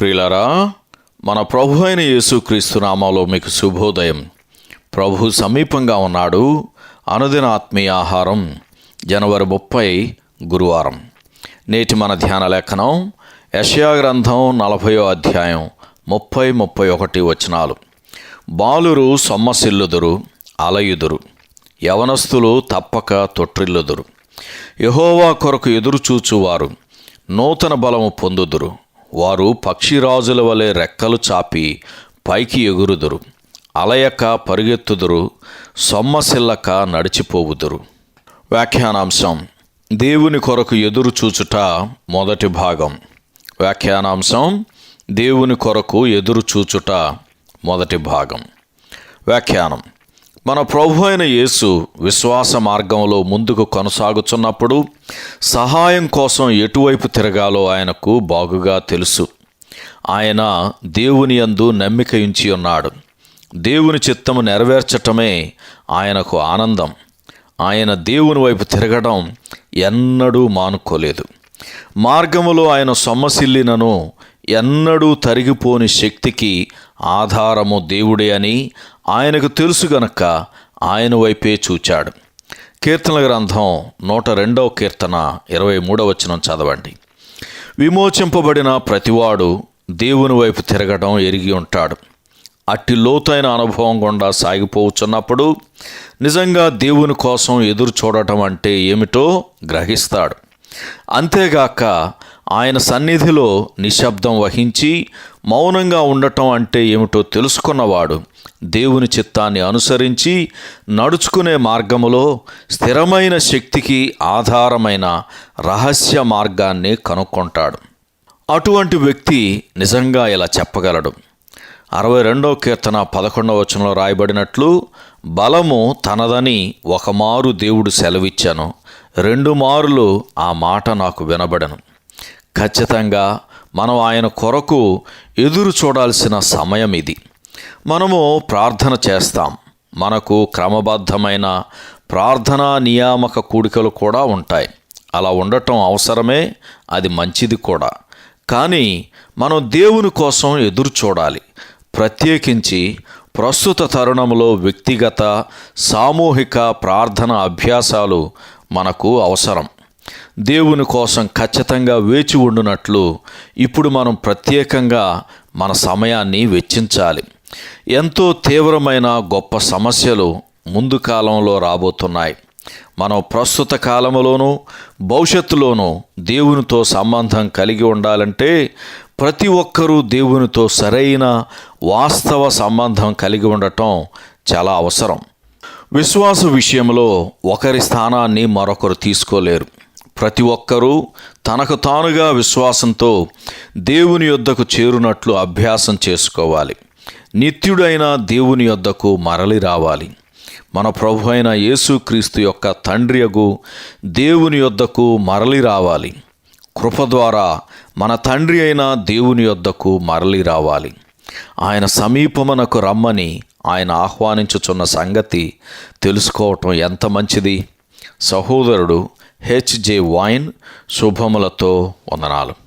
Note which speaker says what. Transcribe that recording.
Speaker 1: ప్రియులరా మన ప్రభు అయిన యేసుక్రీస్తు నామాలో మీకు శుభోదయం. ప్రభు సమీపంగా ఉన్నాడు. అనుదిన ఆత్మీయ ఆహారం జనవరి ముప్పై గురువారం. నేటి మన ధ్యాన లేఖనం యషయా గ్రంథం నలభయో అధ్యాయం ముప్పై ముప్పై ఒకటి వచనాలు. బాలురు సొమ్మసిల్లుదురు అలయుదురు. యవనస్తులు తప్పక తొట్టిల్లుదురు. యహోవా కొరకు ఎదురుచూచువారు నూతన బలము పొందుదురు. వారు పక్షిరాజుల వలె రెక్కలు చాపి పైకి ఎగురుదురు అలయక పరుగెత్తుదురు సొమ్మసిల్లక నడిచిపోవుదురు. వ్యాఖ్యానాంశం దేవుని కొరకు ఎదురు చూచుట మొదటి భాగం. వ్యాఖ్యానాంశం దేవుని కొరకు ఎదురు చూచుట మొదటి భాగం. వ్యాఖ్యానం మన ప్రభు అయిన యేసు విశ్వాస మార్గంలో ముందుకు కొనసాగుతున్నప్పుడు సహాయం కోసం ఎటువైపు తిరగాలో ఆయనకు బాగుగా తెలుసు. ఆయన దేవుని యందు నమ్మిక ఉంచి ఉన్నాడు. దేవుని చిత్తము నెరవేర్చటమే ఆయనకు ఆనందం. ఆయన దేవుని వైపు తిరగడం ఎన్నడూ మానుకోలేదు. మార్గములో ఆయన సొమ్మసిల్లినను ఎన్నడూ తరిగిపోని శక్తికి ఆధారము దేవుడే అని ఆయనకు తెలుసు గనక ఆయన వైపే చూచాడు. కీర్తనల గ్రంథం నూట రెండవ కీర్తన ఇరవై మూడవ వచనం చదవండి. విమోచింపబడిన ప్రతివాడు దేవుని వైపు తిరగడం ఎరిగి ఉంటాడు. అట్టి లోతైన అనుభవం గుండా సాగిపోవచ్చున్నప్పుడు నిజంగా దేవుని కోసం ఎదురు చూడటం అంటే ఏమిటో గ్రహిస్తాడు. అంతేగాక ఆయన సన్నిధిలో నిశ్శబ్దం వహించి మౌనంగా ఉండటం అంటే ఏమిటో తెలుసుకున్నవాడు దేవుని చిత్తాన్ని అనుసరించి నడుచుకునే మార్గములో స్థిరమైన శక్తికి ఆధారమైన రహస్య మార్గాన్ని కనుక్కుంటాడు. అటువంటి వ్యక్తి నిజంగా ఇలా చెప్పగలడు. అరవై రెండవ కీర్తన పదకొండవ వచనంలో రాయబడినట్లు బలము తనదని ఒక మారు దేవుడు సెలవిచ్చాను రెండు మారులు ఆ మాట నాకు వినబడను. ఖచ్చితంగా మనం ఆయన కొరకు ఎదురు చూడాల్సిన సమయం ఇది. మనము ప్రార్థన చేస్తాం. మనకు క్రమబద్ధమైన ప్రార్థనా నియామక కూడికలు కూడా ఉంటాయి. అలా ఉండటం అవసరమే అది మంచిది కూడా. కానీ మనం దేవుని కోసం ఎదురు చూడాలి. ప్రత్యేకించి ప్రస్తుత తరుణంలో వ్యక్తిగత సామూహిక ప్రార్థన అభ్యాసాలు మనకు అవసరం. దేవుని కోసం ఖచ్చితంగా వేచి ఉండునట్లు ఇప్పుడు మనం ప్రత్యేకంగా మన సమయాన్ని వెచ్చించాలి. ఎంతో తీవ్రమైన గొప్ప సమస్యలు ముందు కాలంలో రాబోతున్నాయి. మనం ప్రస్తుత కాలంలోనూ భవిష్యత్తులోనూ దేవునితో సంబంధం కలిగి ఉండాలంటే ప్రతి ఒక్కరూ దేవునితో సరైన వాస్తవ సంబంధం కలిగి ఉండటం చాలా అవసరం. విశ్వాస విషయంలో ఒకరి స్థానాన్ని మరొకరు తీసుకోలేరు. ప్రతి ఒక్కరూ తనకు తానుగా విశ్వాసంతో దేవుని యొద్దకు చేరునట్లు అభ్యాసం చేసుకోవాలి. నిత్యుడైన దేవుని యొద్దకు మరలి రావాలి. మన ప్రభు అయిన యేసుక్రీస్తు యొక్క తండ్రియగు దేవుని యొద్దకు మరలి రావాలి. కృప ద్వారా మన తండ్రి అయిన దేవుని యొద్దకు మరలి రావాలి. ఆయన సమీపమునకు రమ్మని ఆయన ఆహ్వానించుచున్న సంగతి తెలుసుకోవటం ఎంత మంచిది? సహోదరుడు హెచ్జే వైన్ శుభములతో వందనాలు.